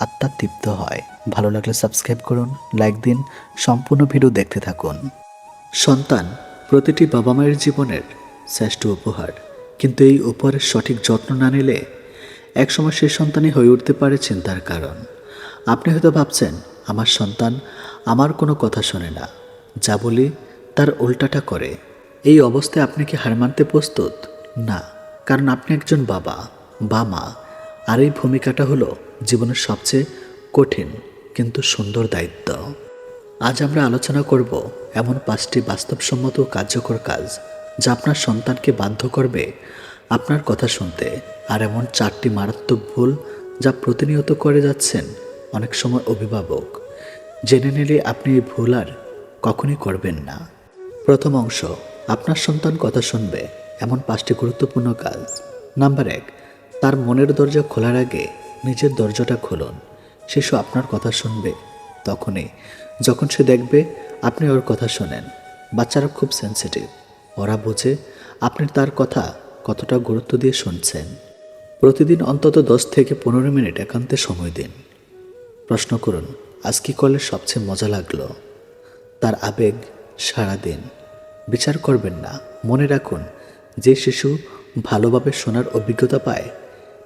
আত্মা তৃপ্ত হয়। ভালো লাগলে সাবস্ক্রাইব করুন, লাইক দিন, সম্পূর্ণ ভিডিও দেখতে থাকুন। সন্তান প্রতিটি বাবা মায়ের জীবনের শ্রেষ্ঠ উপহার। কিন্তু এই উপহারের সঠিক যত্ন না নিলে একসময় সেই সন্তানই হয়ে উঠতে পারে চিন্তার কারণ। আপনি হয়তো ভাবছেন, আমার সন্তান আমার কোনো কথা শোনে না। যা বলি তার উল্টাটা করে। এই অবস্থায় আপনি কি হার মানতে প্রস্তুত? না, কারণ আপনি একজন বাবা, বা মা। আর এই ভূমিকাটা হলো জীবনের সবচেয়ে কঠিন কিন্তু সুন্দর দায়িত্ব। আজ আমরা আলোচনা করব এমন পাঁচটি বাস্তবসম্মত কার্যকর কাজ যা আপনার সন্তানকে বাধ্য করবে আপনার কথা শুনতে, আর এমন চারটি মারাত্মক ভুল যা প্রতিনিয়ত করে যাচ্ছেন অনেক সময় অভিভাবক। জেনে নিলে আপনি এই ভুল আর কখনই করবেন না। প্রথম অংশ, আপনার সন্তান কথা শুনবে এমন পাঁচটি গুরুত্বপূর্ণ কাজ। নাম্বার এক তার মনের দরজা খোলার আগে নিজের দরজাটা খুলুন। শিশু আপনার কথা শুনবে। তখনই, যখন সে দেখবে আপনি ওর কথা শোনেন। বাচ্চারা খুব সেন্সিটিভ ওরা বোঝে আপনি তার কথা কতটা গুরুত্ব দিয়ে শুনছেন। প্রতিদিন অন্তত দশ থেকে পনেরো মিনিট একান্তে সময় দিন। প্রশ্ন করুন, আজ কী করলে সবচেয়ে মজা লাগল? তার আবেগ সারা দিন। বিচার করবেন না। মনে রাখুন, যে শিশু ভালোভাবে শোনার অভিজ্ঞতা পায়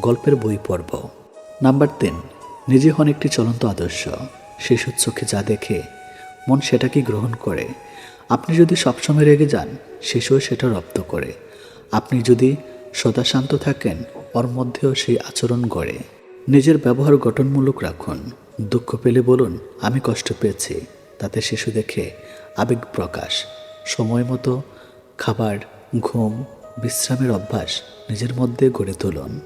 গল্পের বই পর্ব। নাম্বার তিন, নিজে হন একটি চলন্ত আদর্শ। শিশুর চোখে যা দেখে, মন সেটাকে গ্রহণ করে। আপনি যদি সবসময় রেগে যান শিশুও সেটা রপ্ত করে। আপনি যদি সদা শান্ত থাকেন, ওর মধ্যেও সেই আচরণ গড়ে। নিজের ব্যবহার গঠনমূলক রাখুন। দুঃখ পেলে বলুন, আমি কষ্ট পেয়েছি। তাতে শিশু দেখে আবেগ প্রকাশ। সময় মতো খাবার, ঘুম, বিশ্রামের অভ্যাস নিজের মধ্যে গড়ে তুলুন।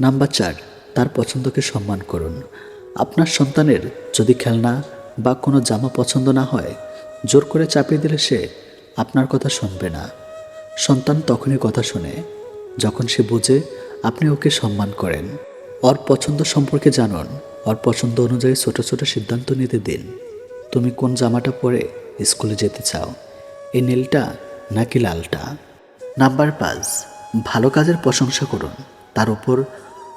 নাম্বার চার, তার পছন্দকে সম্মান করুন। আপনার সন্তানের যদি খেলনা বা কোনো জামা পছন্দ না হয়, জোর করে চাপিয়ে দিলে সে আপনার কথা শুনবে না। সন্তান তখনই কথা শুনে, যখন সে বুঝে আপনি ওকে সম্মান করেন। ওর পছন্দ সম্পর্কে জানুন। ওর পছন্দ অনুযায়ী ছোট ছোট সিদ্ধান্ত নিতে দিন। তুমি কোন জামাটা পরে স্কুলে যেতে চাও? এই নীলটা নাকি লালটা? নাম্বার পাঁচ, ভালো কাজের প্রশংসা করুন। তার উপর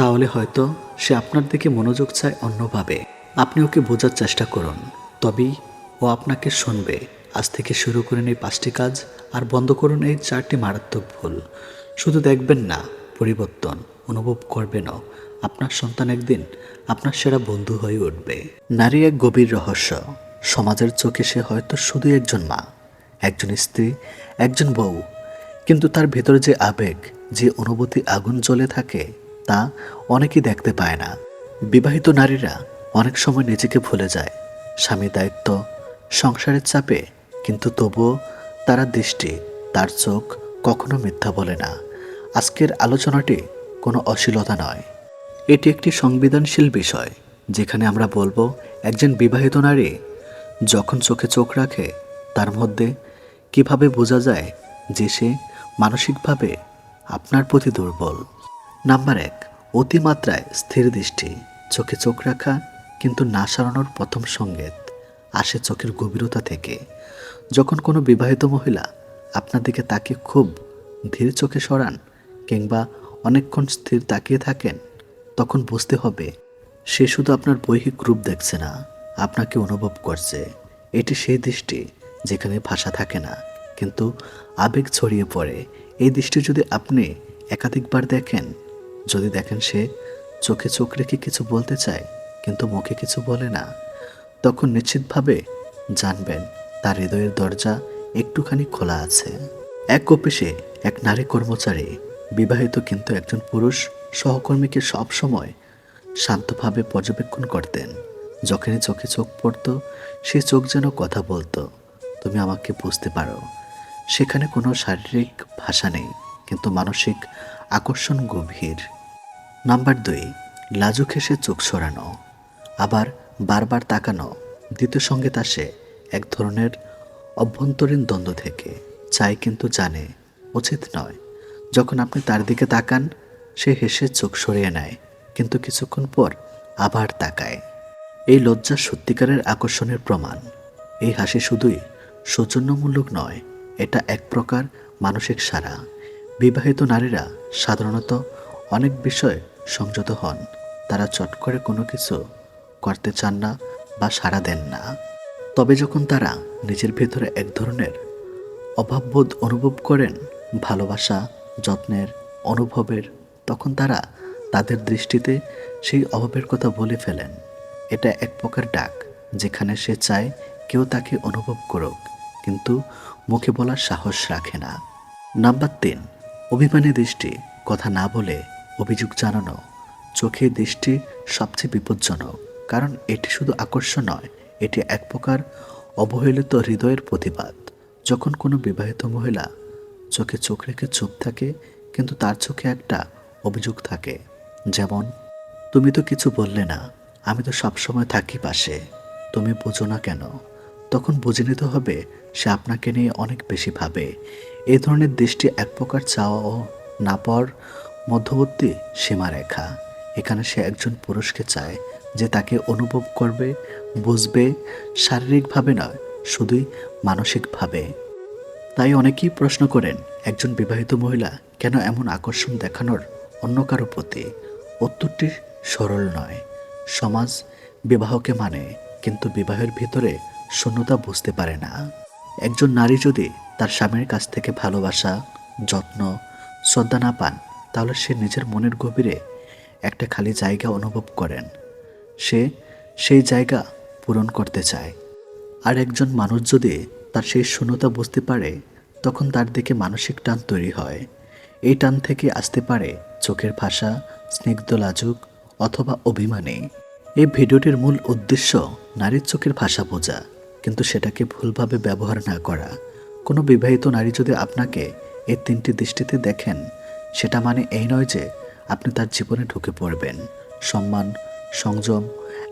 তাহলে হয়তো সে আপনার দিকে মনোযোগ চায় অন্যভাবে। আপনি ওকে বোঝার চেষ্টা করুন। তবেই ও আপনাকে শুনবে। আজ থেকে শুরু করেন এই পাঁচটি কাজ আর বন্ধ করুন এই চারটি মারাত্মক ভুল। শুধু দেখবেন না, পরিবর্তন অনুভব করবেনও। আপনার সন্তান একদিন আপনার সেরা বন্ধু হয়ে উঠবে। নারী এক গভীর রহস্য। সমাজের চোখে সে হয়তো শুধু একজন মা, একজন স্ত্রী, একজন বউ। কিন্তু তার ভেতরে যে আবেগ, যে অনুভূতি আগুন জ্বলে থাকে তা অনেকেই দেখতে পায় না। বিবাহিত নারীরা অনেক সময় নিজেকে ভুলে যায়। স্বামীর দায়িত্ব, সংসারের চাপে, কিন্তু তবুও তারা দৃষ্টি, তার চোখ কখনো মিথ্যা বলে না। আজকের আলোচনাটি কোনো অশ্লীলতা নয়। এটি একটি সংবেদনশীল বিষয়, যেখানে আমরা বলব একজন বিবাহিত নারী যখন চোখে চোখ রাখে, তার মধ্যে কীভাবে বোঝা যায় যে সে মানসিকভাবে আপনার প্রতি দুর্বল? নাম্বার এক, অতিমাত্রায় স্থির দৃষ্টি। চোখে চোখ রাখা, কিন্তু না সারানোর প্রথম সংকেত আসে চোখের গভীরতা থেকে। যখন কোনো বিবাহিত মহিলা আপনার দিকে তাকে খুব ধীর চোখে সরান কিংবা অনেকক্ষণ স্থির তাকিয়ে থাকেন, তখন বুঝতে হবে সে শুধু আপনার বৈহিক রূপ দেখছে না, আপনাকে অনুভব করছে। এটি সেই দৃষ্টি যেখানে ভাষা থাকে না, কিন্তু আবেগ ছড়িয়ে পড়ে। এই দৃষ্টি যদি আপনি একাধিকবার দেখেন যদি দেখেন সে চোখে চোখ রেখে কিছু বলতে চায়, কিন্তু মুখে কিছু বলে না, তখন নিশ্চিতভাবে জানবেন তার হৃদয়ের দরজা একটুখানি খোলা আছে। এক অফিসে এক নারী কর্মচারী, বিবাহিত কিন্তু একজন পুরুষ সহকর্মীকে সব সময় শান্তভাবে পর্যবেক্ষণ করতেন। যখনই চোখে চোখ পড়তো, সে চোখ যেন কথা বলতো, তুমি আমাকে বুঝতে পারো, সেখানে কোনো শারীরিক ভাষা নেই, কিন্তু মানসিক আকর্ষণ গভীর নাম্বার দুই, লাজুক হেসে চোখ সরানো। আবার বারবার তাকানো, দ্বিতীয় সংগীত আসে এক ধরনের অভ্যন্তরীণ দ্বন্দ্ব থেকে চাই কিন্তু জানে, উচিত নয়। যখন আপনি তার দিকে তাকান, সে হেসে চোখ সরিয়ে নেয়, কিন্তু কিছুক্ষণ পর আবার তাকায়। এই লজ্জা সত্যিকারের আকর্ষণের প্রমাণ। এই হাসি শুধুই সৌজন্যমূলক নয়, এটা এক প্রকার মানসিক সারা বিবাহিত নারীরা সাধারণত অনেক বিষয়ে সংযত হন। তারা চট করে কোনো কিছু করতে চান না বা সাড়া দেন না। তবে যখন তারা নিজের ভেতরে এক ধরনের অভাববোধ অনুভব করেন, ভালোবাসা, যত্নের, অনুভবের, তখন তারা তাদের দৃষ্টিতে সেই অভাবের কথা বলে ফেলেন। এটা এক প্রকার ডাক, যেখানে সে চায় কেউ তাকে অনুভব করুক, কিন্তু মুখে বলার সাহস রাখে না। নাম্বার তিন অভিমানী দৃষ্টি, কথা না বলে অভিযোগ জানানো, চোখে দৃষ্টি সবচেয়ে বিপজ্জনক, কারণ এটি শুধু আকর্ষণ নয়, এটি এক প্রকার অবহেলিত হৃদয়ের প্রতিবাদ। যখন কোনো বিবাহিত মহিলা চোখে চোখ রেখে চুপ থাকে, কিন্তু তার চোখে একটা অভিযোগ থাকে, যেমন, তুমি তো কিছু বললে না, আমি তো সবসময় থাকি পাশে, তুমি বোঝো না কেন? তখন বুঝে নিতে হবে সে আপনাকে নিয়ে অনেক বেশি ভাবে এই ধরনের দৃষ্টি এক প্রকার চাওয়া ও না পাওয়ার মধ্যবর্তী সীমারেখা। এখানে সে একজন পুরুষকে চায় যে তাকে অনুভব করবে, বুঝবে, শারীরিকভাবে নয়, শুধুই মানসিকভাবে। তাই অনেকেই প্রশ্ন করেন, একজন বিবাহিত মহিলা কেন এমন আকর্ষণ দেখানোর অন্য কারও প্রতি? উত্তরটি সরল নয়। সমাজ বিবাহকে মানে কিন্তু বিবাহের ভিতরে শূন্যতা বুঝতে পারে না। একজন নারী যদি তার স্বামীর কাছ থেকে ভালোবাসা, যত্ন, শ্রদ্ধা না পান, তাহলে সে নিজের মনের গভীরে একটা খালি জায়গা অনুভব করেন। সে সেই জায়গা পূরণ করতে চায়। আর একজন মানুষ যদি তার সেই শূন্যতা বুঝতে পারে, তখন তার দিকে মানসিক টান তৈরি হয়। এই টান থেকে আসতে পারে চোখের ভাষা, স্নিগ্ধ লাজুক অথবা অভিমানী। এই ভিডিওটির মূল উদ্দেশ্য নারীর চোখের ভাষা বোঝা। কিন্তু সেটাকে ভুলভাবে ব্যবহার না করা। কোনো বিবাহিত নারী যদি আপনাকে এই তিনটি দৃষ্টিতে দেখেন, সেটা মানে এই নয় যে আপনি তার জীবনে ঢুকে পড়বেন। সম্মান, সংযম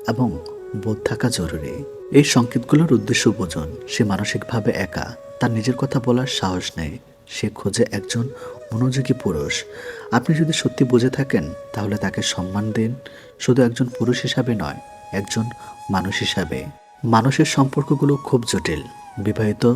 এবং বোধ থাকা জরুরি। এই সংকেতগুলোর উদ্দেশ্য বুঝুন, সে মানসিকভাবে একা, তার নিজের কথা বলার সাহস নেই, সে খোঁজে একজন মনোযোগী পুরুষ। আপনি যদি সত্যি বুঝে থাকেন, তাহলে তাকে সম্মান দিন, শুধু একজন পুরুষ হিসাবে নয়, একজন মানুষ হিসাবে। মানুষের সম্পর্কগুলো খুব জটিল। বিবাহিত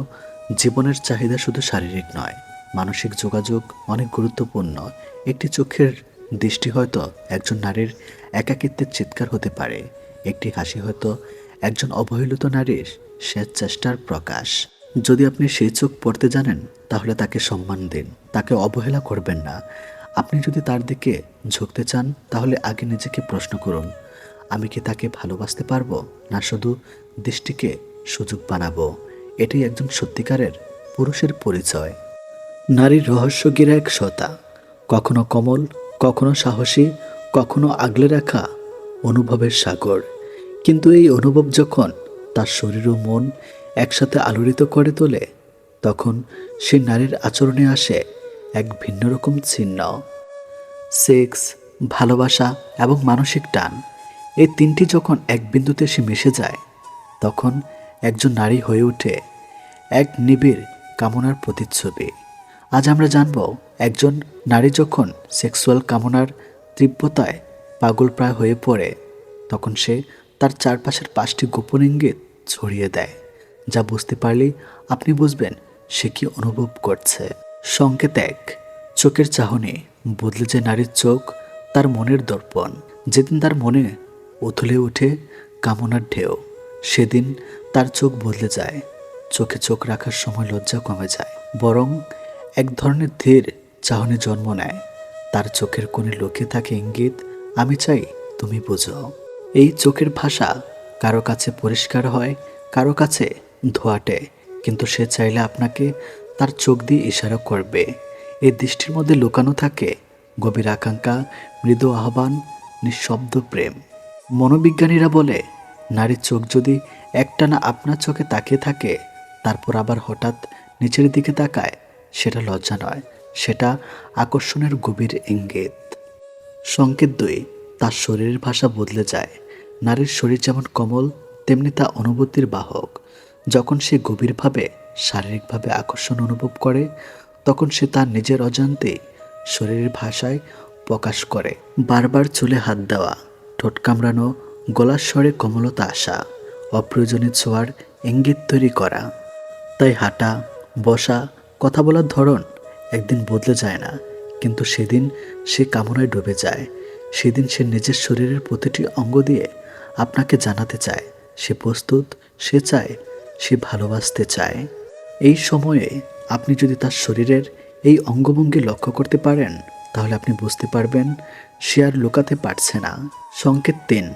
জীবনের চাহিদা শুধু শারীরিক নয়, মানসিক যোগাযোগ অনেক গুরুত্বপূর্ণ। একটি চোখের দৃষ্টি হয়তো একজন নারীর একাকিত্বের চিৎকার হতে পারে, একটি হাসি হয়তো একজন অবহেলিত নারীর শেষ চেষ্টার প্রকাশ। যদি আপনি সেই চোখ পড়তে জানেন, তাহলে তাকে সম্মান দিন, তাকে অবহেলা করবেন না। আপনি যদি তার দিকে ঝুঁকতে চান, তাহলে আগে নিজেকে প্রশ্ন করুন আমি কি তাকে ভালোবাসতে পারব? না শুধু দৃষ্টিকে সুযোগ বানাবো? এটি একজন সত্যিকারের পুরুষের পরিচয়। নারীর রহস্য গিরা এক সতা কখনো কমল, কখনো সাহসী, কখনো আগলে রাখা অনুভবের সাগর। কিন্তু এই অনুভব যখন তার শরীর ও মন একসাথে আলোড়িত করে তোলে, তখন সে নারীর আচরণে আসে এক ভিন্ন রকম চিহ্ন সেক্স, ভালোবাসা এবং মানসিক টান। এই তিনটি যখন এক বিন্দুতে সে মিশে যায়, তখন একজন নারী হয়ে ওঠে এক নিবিড় কামনার প্রতিচ্ছবি। আজ আমরা জানব, একজন নারী যখন সেক্সুয়াল কামনার তীব্রতায় পাগলপ্রায় হয়ে পড়ে, তখন সে তার চারপাশের পাঁচটি গোপন ইঙ্গিত ছড়িয়ে দেয়, যা বুঝতে পারলে আপনি বুঝবেন সে কি অনুভব করছে। সংকেত এক, চোখের চাহনি বদলে যে নারীর চোখ, তার মনের দর্পণ। যেদিন তার মনে উথলে ওঠে কামনার ঢেউ। সেদিন তার চোখ বদলে যায়। চোখে চোখ রাখার সময় লজ্জা কমে যায়। বরং এক ধরনের ধীর চাহনি জন্ম নেয়। তার চোখের কোণে লুকিয়ে থাকে ইঙ্গিত, আমি চাই তুমি বুঝো। এই চোখের ভাষা কারও কাছে পরিষ্কার হয়, কারও কাছে ধোয়াটে। কিন্তু সে চাইলে আপনাকে তার চোখ দিয়ে ইশারা করবে। এই দৃষ্টির মধ্যে লুকানো থাকে গভীর আকাঙ্ক্ষা, মৃদু আহ্বান, নিঃশব্দ প্রেম। মনোবিজ্ঞানীরা বলে, নারীর চোখ যদি একটানা আপনার চোখে তাকিয়ে থাকে, তারপর আবার হঠাৎ নিচের দিকে তাকায়, সেটা লজ্জা নয়, সেটা আকর্ষণের গভীর ইঙ্গিত। সংকেত দুই, তার শরীরের ভাষা বদলে যায়। নারীর শরীর যেমন কমল, তেমনি তা অনুভূতির বাহক। যখন সে গভীরভাবে, শারীরিকভাবে আকর্ষণ অনুভব করে, তখন সে তার নিজের অজান্তে শরীরের ভাষায় প্রকাশ করে। বারবার চুলে হাত দেওয়া। ঠোঁট কামড়ানো, গলার স্বরে কমলতা আসা, অপ্রয়োজনীয় ছোঁয়ার ইঙ্গিত তৈরি করা। তাই হাঁটা, বসা, কথা বলার ধরন একদিন বদলে যায় না, কিন্তু সেদিন সে কামনায় ডুবে যায়। সেদিন সে নিজের শরীরের প্রতিটি অঙ্গ দিয়ে আপনাকে জানাতে চায়, সে প্রস্তুত, সে চায়, সে ভালোবাসতে চায়। এই সময়ে আপনি যদি তার শরীরের এই অঙ্গভঙ্গি লক্ষ্য করতে পারেন, তাহলে আপনি বুঝতে পারবেন সে আর লুকাতে পারছে না। সংকেত তিন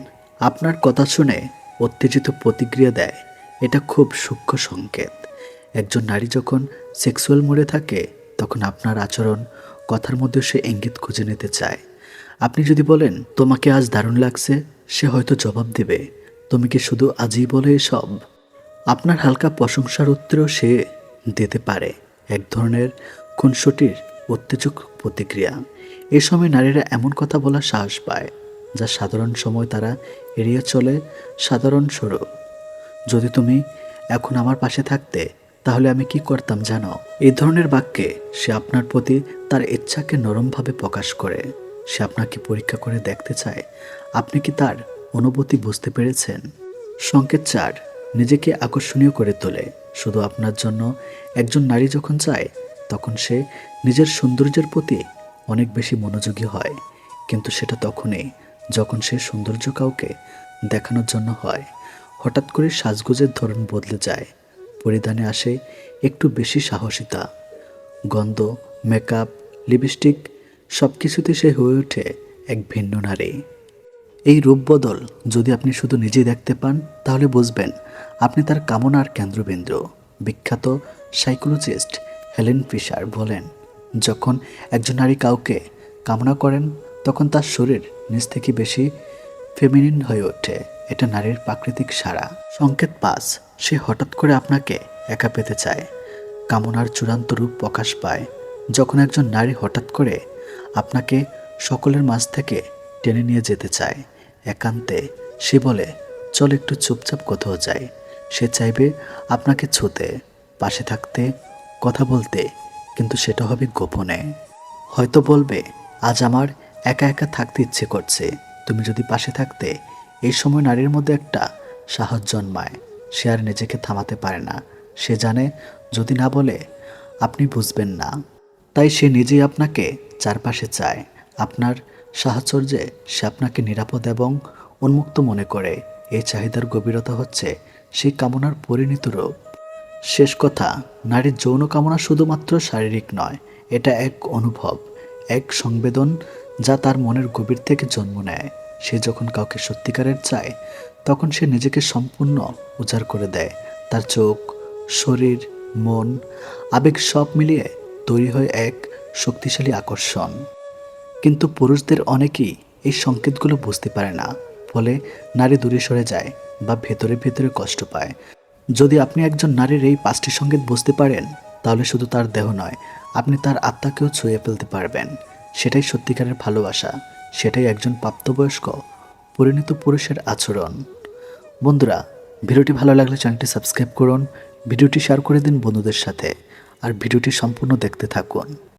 আপনার কথা শুনে উত্তেজিত প্রতিক্রিয়া দেয়। এটা খুব সূক্ষ্ম সংকেত। একজন নারী যখন সেক্সুয়াল মোডে থাকে, তখন আপনার আচরণ কথার মধ্যে সে ইঙ্গিত খুঁজে নিতে চায়। আপনি যদি বলেন, তোমাকে আজ দারুণ লাগছে সে হয়তো জবাব দেবে, তুমি কি শুধু আজই বলে এসব? আপনার হালকা প্রশংসার উত্তরও সে দিতে পারে। এক ধরনের খুনসুটির উত্তেজক প্রতিক্রিয়া। এ সময় নারীরা এমন কথা বলার সাহস পায়, যা সাধারণ সময় তারা এড়িয়ে চলে সাধারণ স্বরূপ যদি তুমি এখন আমার পাশে থাকতে, তাহলে আমি কি করতাম জানো? এই ধরনের বাক্যে সে আপনার প্রতি তার ইচ্ছাকে নরমভাবে প্রকাশ করে। সে আপনাকে পরীক্ষা করে দেখতে চায়, আপনি কি তার অনুভূতি বুঝতে পেরেছেন? সংকেত চার, নিজেকে আকর্ষণীয় করে তোলে। শুধু আপনার জন্য, একজন নারী যখন চায়, তখন সে নিজের সৌন্দর্যের প্রতি অনেক বেশি মনোযোগী হয়। কিন্তু সেটা তখনই যখন সে সৌন্দর্য কাউকে দেখানোর জন্য হয়, হঠাৎ করে সাজগোজের ধরন বদলে যায়। পরিধানে আসে একটু বেশি সাহসিতা। গন্ধ মেকআপ লিপস্টিক সব কিছুতে সে হয়ে ওঠে এক ভিন্ন নারী। এই রূপ বদল যদি আপনি শুধু নিজেই দেখতে পান, তাহলে বুঝবেন আপনি তার কামনার কেন্দ্রবিন্দু। বিখ্যাত সাইকোলজিস্ট হেলেন ফিশার বলেন যখন একজন নারী কাউকে কামনা করেন, তখন তার শরীর নিজ থেকে বেশি ফেমিনিন হয়ে ওঠে। এটা নারীর প্রাকৃতিক সারা সংকেত পাস। সে হঠাৎ করে আপনাকে একা পেতে চায়। কামনার চূড়ান্ত রূপ প্রকাশ পায়। যখন একজন নারী হঠাৎ করে আপনাকে সকলের মাঝ থেকে টেনে নিয়ে যেতে চায়, একান্তে সে বলে, চল একটু চুপচাপ কোথাও যায় সে চাইবে আপনাকে ছুতে, পাশে থাকতে, কথা বলতে কিন্তু সেটা হবে গোপনে। হয়তো বলবে, আজ আমার একা একা থাকতে ইচ্ছে করছে। তুমি যদি পাশে থাকতে, এই সময় নারীর মধ্যে একটা সাহস জন্মায়। সে আর নিজেকে থামাতে পারে না। সে জানে, যদি না বলে, আপনি বুঝবেন না। তাই সে নিজেই আপনাকে চারপাশে চায়। আপনার সাহচর্যে সে আপনাকে নিরাপদ এবং উন্মুক্ত মনে করে। এই চাহিদার গভীরতা হচ্ছে সেই কামনার পরিণত রূপ। শেষ কথা, নারীর যৌন কামনা শুধুমাত্র শারীরিক নয়, এটা এক অনুভব, এক সংবেদন যা তার মনের গভীর থেকে জন্ম নেয়। সে যখন কাউকে সত্যিকারের চায়, তখন সে নিজেকে সম্পূর্ণ উজাড় করে দেয়। তার চোখ, শরীর, মন, আবেগ সব মিলিয়ে তৈরি হয় এক শক্তিশালী আকর্ষণ। কিন্তু পুরুষদের অনেকেই এই সংকেতগুলো বুঝতে পারে না, ফলে নারী দূরে সরে যায় বা ভেতরে ভেতরে কষ্ট পায়। যদি আপনি একজন নারীর এই পাঁচটি সংকেত বুঝতে পারেন, তাহলে শুধু তার দেহ নয়, আপনি তার আত্মাকেও ছুঁয়ে ফেলতে পারবেন। সেটাই সত্যিকারের ভালোবাসা, সেটাই একজন প্রাপ্তবয়স্ক, পরিণত পুরুষের আচরণ। বন্ধুরা, ভিডিওটি ভালো লাগলে চ্যানেলটি সাবস্ক্রাইব করুন, ভিডিওটি শেয়ার করে দিন বন্ধুদের সাথে, আর ভিডিওটি সম্পূর্ণ দেখতে থাকুন।